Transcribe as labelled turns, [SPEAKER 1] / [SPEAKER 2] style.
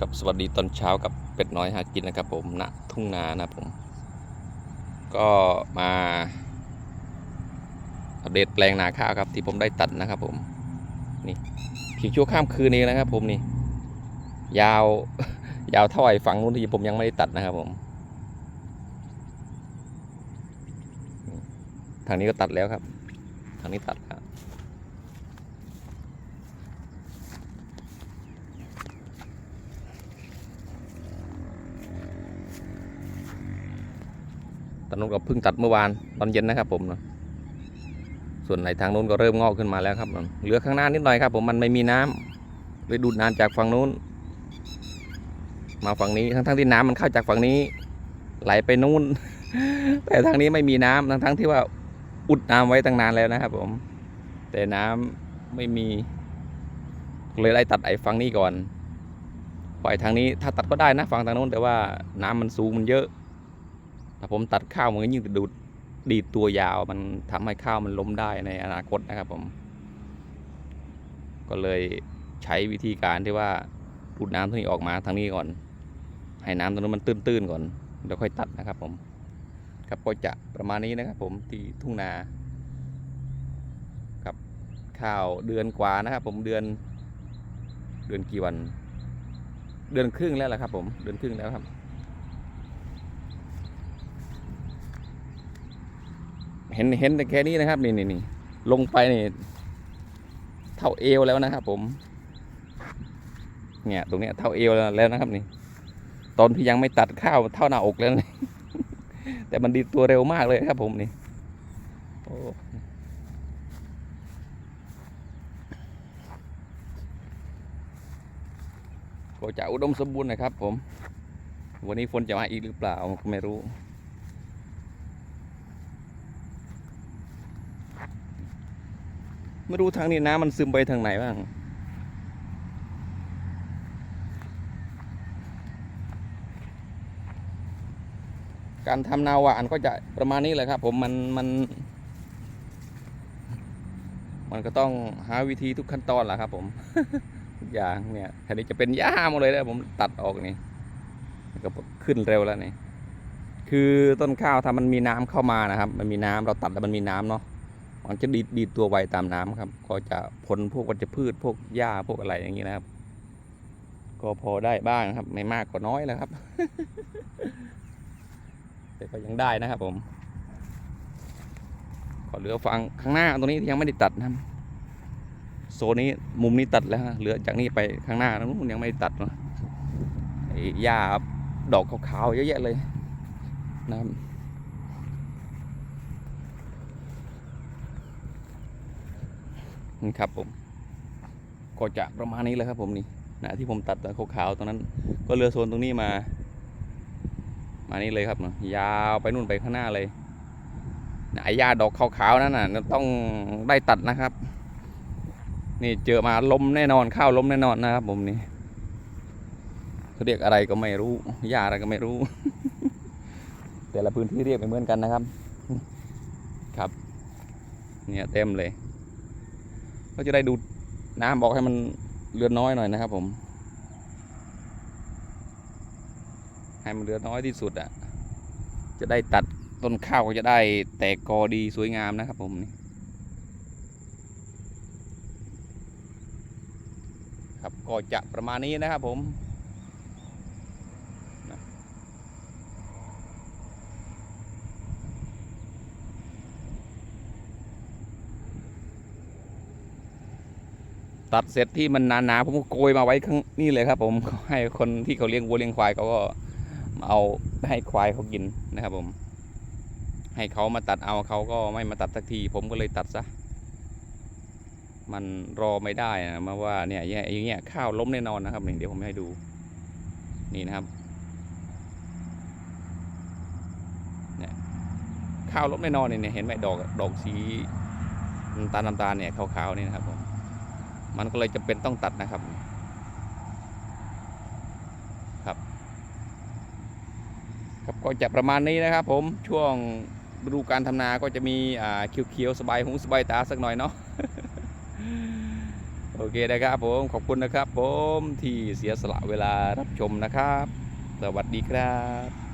[SPEAKER 1] กับสวัสดีตอนเช้ากับเป็ดน้อยหากินนะครับผมณทุ่งนานะผม ก็มาอัปเดตแปลงนาข้าวครับ ที่ผมได้ตัดนะครับผม นี่เพีชั่วข้ามคืนนี้นะครับ ผมนี่ ยาวยาวเท่าไอ้ฝั่งนู้นที่ผมยังไม่ได้ตัดนะครับ ผม ทางนี้ก็ตัดแล้วครับ ทางนี้ตัดครับ นนู้นก็เพิ่งตัดเมื่อวานตอนเย็นนะครับผมเนาะส่วนในทางนู้นก็เริ่มงอกขึ้นมาแล้วครับเหลือข้างหน้านิดหน่อยครับ ผมมันไม่มีน้ำเลยดูดน้ำจากฝั่งนู้น มาฝั่งนี้ทั้งทั้งๆที่น้ำมันเข้าจากฝั่งนี้ ไหลไปนู้น แต่ทางนี้ไม่มีน้ำทั้งทั้งๆที่ว่าอุดน้ำไว้ตั้งนานแล้วนะครับ ผม แต่น้ำไม่มี เลยไล่ตัดไอ้ฝั่งนี้ก่อนปล่อยทางนี้ถ้าตัดก็ได้นะฝั่งทางนู้นแต่ว่าน้ำมันสูงมันเยอะ ถ้าผมตัดข้าวมันก็ยิ่งดูดดีดตัวยาวมันทำให้ข้าวมันล้มได้ในอนาคตนะครับผม ก็เลยใช้วิธีการที่ว่าดูดน้ำตรงนี้ออกมาทางนี้ก่อน ให้น้ำตรงนั้นมันตื้นๆก่อนเดี๋ยวค่อยตัดนะครับ ผมครับก็จะประมาณนี้นะครับผมที่ทุ่งนากับข้าวเดือนกว่านะครับ ผมเดือน เดือนกี่วัน เดือนครึ่งแล้วแหละครับ ผมเดือนครึ่งแล้วครับ เห็นเห็นแต่แค่นี้นะครับนี่นี่นี่ลงไปนี่เท่าเอวแล้วนะครับ ผม เนี่ย ตรงเนี้ยเท่าเอวแล้วนะครับ นี่ ตอนที่ยังไม่ตัดข้าวเท่าหน้าอกแล้วนี่แต่มันดีตัวเร็วมากเลยครับ ผมนี่โอ้ก็จะอุดมสมบูรณ์นะครับ ผม วันนี้ฝนจะมาอีกหรือเปล่าก็ไม่รู้ ไม่รู้ทางนี้น้ำมันซึมไปทางไหนบ้าง การทำนาหวานก็จะประมาณนี้แหละครับ ผมมันมัน มันก็ต้องหาวิธีทุกขั้นตอนแหละครับ ผมทุกอย่างเนี่ยแค่นี้จะเป็นหญ้าหมดเลยนะผมตัดออกนี่ก็ขึ้นเร็วแล้วนี่คือต้นข้าวถ้ามันมีน้ำเข้ามานะครับ มันมีน้ำเราตัดแล้วมันมีน้ำเนาะ มันจะดีดดีดตัวไวตามน้ำครับ ก็จะผลพวกวัชพืชพวกหญ้าพวกอะไรอย่างนี้นะครับ ก็พอได้บ้างครับ ไม่มากก็น้อยแล้วครับ แต่ก็ยังได้นะครับ ผมขอเหลือฟังข้างหน้าตรงนี้ที่ยังไม่ได้ตัดนะโซนนี้มุมนี้ตัดแล้วฮะเหลือจากนี้ไปข้างหน้านู้นยังไม่ได้ตัดเนาะหญ้าดอกขาวๆเยอะแยะเลยนะครับ นครับผม ก็จะประมาณนี้แหละครับผมนี่นะที่ผมตัดขาวๆตรงนั้น ก็เรือโซนตรงนี้มา มานี่เลยครับนะยาวไปนู่นไปข้างหน้าเลยนะไอ้หญ้าดอกขาวๆนั่นน่ะต้องได้ตัดนะครับ นี่เจอมาล้มแน่นอนข้าวล้มแน่นอนนะครับ ผมนี่เขาเรียกอะไรก็ไม่รู้หญ้าอะไรก็ไม่รู้ แต่ละพื้นที่เรียกไม่เหมือนกันนะครับ ครับ เนี่ยเต็มเลย ก็จะได้ดูดน้ำบอกให้มันเลือน้อยหน่อยนะครับ ผม ให้มันเลือน้อยที่สุดอะ จะได้ตัดต้นข้าวก็จะได้แตกกอดีสวยงามนะครับ ผมนี่ครับก็จะประมาณนี้นะครับผม ตัดเสร็จที่มันหนาๆผมก็โกยมาไว้ข้างนี่เลยครับ ผมให้คนที่เขาเลี้ยงวัวเลี้ยงควายเขาก็เอาให้ควายเขากินนะครับ ผม ให้เขามาตัดเอาเขาก็ไม่มาตัดสักที ผมก็เลยตัดซะมันรอไม่ได้นะมาว่าเนี่ยอย่างเงี้ยข้าวล้มแน่นอนนะครับเดี๋ยวผมให้ดู นี่นะครับเนี่ยข้าวล้มแน่นอนเนี่ยเห็นไหมดอกดอกสีน้ำตาลน้ำตาลเนี่ยขาวๆนี่นะครับผม มันก็เลยจะเป็นต้องตัดนะครับ ครับ ครับก็จะประมาณนี้นะครับ ผมช่วงฤดูการทำนาก็จะมีอ่าเขียวๆสบายหูสบายตาสักหน่อยเนาะโอเคเคนะครับผมขอบคุณนะครับ ผมที่เสียสละเวลารับชมนะครับ สวัสดีครับ